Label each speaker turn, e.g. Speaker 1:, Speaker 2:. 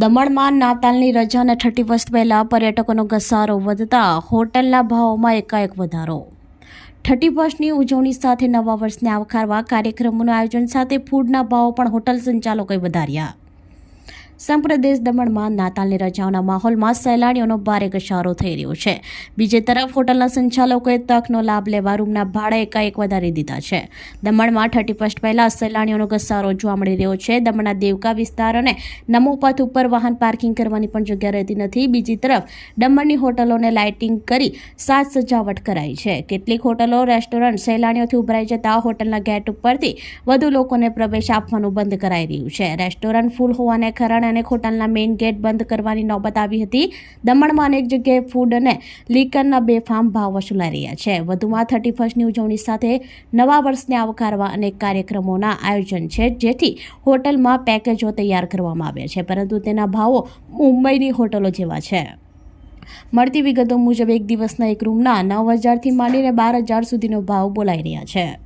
Speaker 1: દમણમાં નાતાલની રજાના થર્ટી વર્ષ પહેલાં પર્યટકોનો ઘસારો વધતા હોટલના ભાવોમાં એકાએક વધારો. થર્ટી વર્ષની ઉજવણી સાથે નવા વર્ષને આવકારવા કાર્યક્રમોનું આયોજન સાથે ફૂડના ભાવો પણ હોટલ સંચાલકોએ વધાર્યા. સમગ્ર દેશ દમણમાં નાતાલની રજાઓના માહોલમાં સહેલાણીઓનો ભારે ઘસારો થઈ રહ્યો છે. બીજી તરફ હોટલના સંચાલકોએ તકનો લાભ લેવા રૂમના ભાડા એકાએક વધારી દીધા છે. દમણમાં થર્ટી ફર્સ્ટ પહેલા સહેલાણીઓનો ઘસારો જોવા મળી રહ્યો છે. દમણના દેવકા વિસ્તાર અને નમો પથ ઉપર વાહન પાર્કિંગ કરવાની પણ જગ્યા રહેતી નથી. બીજી તરફ દમણની હોટલોને લાઇટિંગ કરી સાજ સજાવટ કરાઈ છે. કેટલીક હોટલો, રેસ્ટોરન્ટ સહેલાણીઓથી ઉભરાઈ જતા હોટલના ગેટ ઉપરથી વધુ લોકોને પ્રવેશ આપવાનું બંધ કરાઈ રહ્યું છે. રેસ્ટોરન્ટ ફૂલ હોવાને કારણે અનેક હોટલના મેઇન ગેટ બંધ કરવાની નોબત આવી હતી. દમણમાં અનેક જગ્યાએ ફૂડ અને લીકરના બેફામ ભાવ વસૂલાઈ રહ્યા છે. વધુમાં થર્ટી ફર્સ્ટની ઉજવણી સાથે નવા વર્ષને આવકારવા અનેક કાર્યક્રમોના આયોજન છે, જેથી હોટલમાં પેકેજો તૈયાર કરવામાં આવ્યા છે, પરંતુ તેના ભાવો મુંબઈની હોટલો જેવા છે. મળતી વિગતો મુજબ એક દિવસના એક રૂમના નવ હજારથી માંડીને બાર હજાર સુધીનો ભાવ બોલાઈ રહ્યા છે.